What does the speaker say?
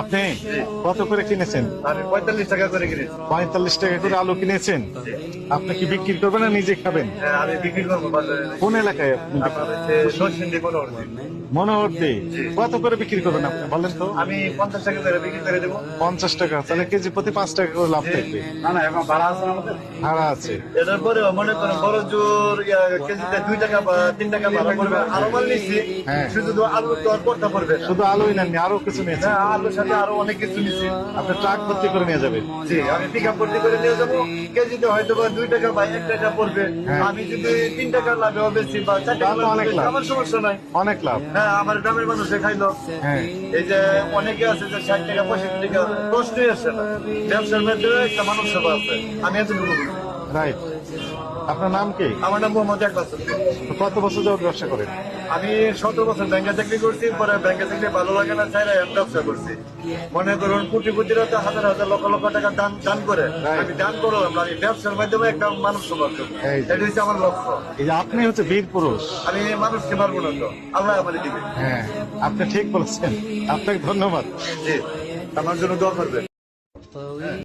আপনি কত করে কিনেছেন? পঁয়তাল্লিশ টাকা করে কিনেছি। পঁয়তাল্লিশ টাকা করে আলু কিনেছেন? আপনি কি বিক্রি করবেন না নিজে খাবেন? হ্যাঁ, আমি বিক্রি করব বাজারে। কোন এলাকায় আপনি আপনার হচ্ছে নরসিংদী মনোহরদী। মনোহরদি। কত করে বিক্রি করবেন আপনি বলেন তো? আমি পঞ্চাশ টাকা করে বিক্রি করে দেবো। পঞ্চাশ টাকা তাহলে কেজি প্রতি পাঁচ টাকা করে লাভ থাকবে। না না এখন ভাড়া আছে আমাদের। ভাড়া আছে। এটার পরে মনে করেন বড় জোর ইয়া, কেজিতে দুই টাকা বা তিন টাকা ভাড়া পড়বে। আরও মাল নিচ্ছি হ্যাঁ। শুধু তো আলুর করতে পারবে না। শুধু আলুই নেননি আরও কিছু নিয়েছেন। হ্যাঁ, আলুর সাথে আরও অনেক কিছু নিচ্ছি আপনি ট্রাক ভর্তি করে নিয়ে যাবেন। জি আমি পিক আপ করতে করে নিয়ে যাব। কেজিতে হয়তো বা দুই টাকা বা এক টাকা পড়বে। হ্যাঁ। আমি যদি তিন টাকা লাভে বেশি বা চার টাকা অনেক লাভ। আমার সমস্যা নাই। অনেক লাভ। হ্যাঁ আমার গ্রামের মানুষে খাইলো। হ্যাঁ। এই যে অনেকে আছে যে ষাট টাকা পঁয়ষট্টি টাকা প্রশ্নই আসে না। ব্যবসার মধ্যে একটা মানুষ সেবা আছে। আমি এতটুকু রাইট আপনার নাম কি? আমার নাম মোহাম্মদ একবাস কত বছর যাবত ব্যবসা করেন? আমি সতেরো বছর ব্যাংকে চাকরি করছি পরে ব্যাংকে চাকরি ভালো লাগে না আমি ব্যবসা করছি। মনে করুন কোটিপতিরা তো হাজার হাজার লক্ষ লক্ষ টাকা দান দান করে. আমি দান করলাম আমি ব্যবসার মাধ্যমে একটা মানুষ। এটা হচ্ছে আমার লক্ষ্য। এই যে আপনি হচ্ছে বীর পুরুষ। আমি মানুষকে পারব না তো। আল্লাহ আমাদের দিবে। হ্যাঁ আপনি ঠিক বলেছেন। আপনাকে ধন্যবাদ। জি। আমার জন্য দোয়া করবেন।